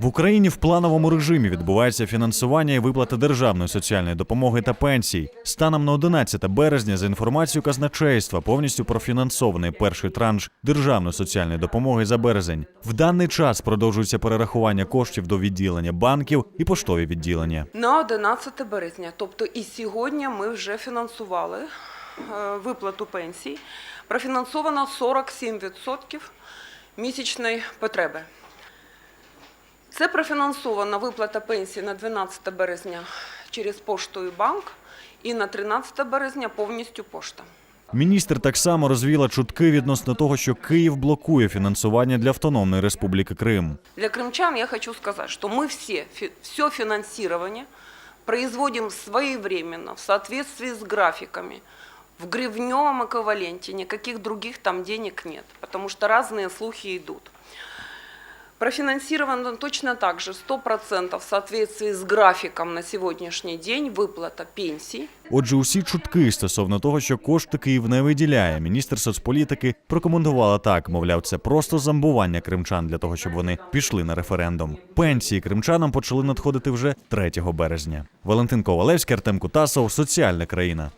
В Україні в плановому режимі відбувається фінансування і виплата державної соціальної допомоги та пенсій. Станом на 11 березня, за інформацією казначейства, повністю профінансований перший транш державної соціальної допомоги за березень. В даний час продовжується перерахування коштів до відділення банків і поштові відділення. На 11 березня, тобто і сьогодні ми вже фінансували е, виплату пенсій. Профінансовано 47% місячної потреби. Це профінансована виплата пенсії на 12 березня через пошту і банк, і на 13 березня повністю пошта. Міністр так само розвіла чутки відносно того, що Київ блокує фінансування для Автономної Республіки Крим. Для крымчан я хочу сказать, что мы все, фи- все финансирование производим своевременно, в соответствии с графиками, в гривневом эквиваленте, никаких других там денег нет, потому что разные слухи идут. Профинансировано точно так же 100% в соответствии с графиком на сегодняшний день выплата пенсий, Отже, усі чутки стосовно того, що кошти Київ не виділяє, міністр соцполітики прокоментувала так: мовляв, це просто замбування кримчан для того, щоб вони пішли на референдум. Пенсії кримчанам почали надходити вже 3 березня. Валентин Ковалевський, Артем Кутасов, соціальна країна.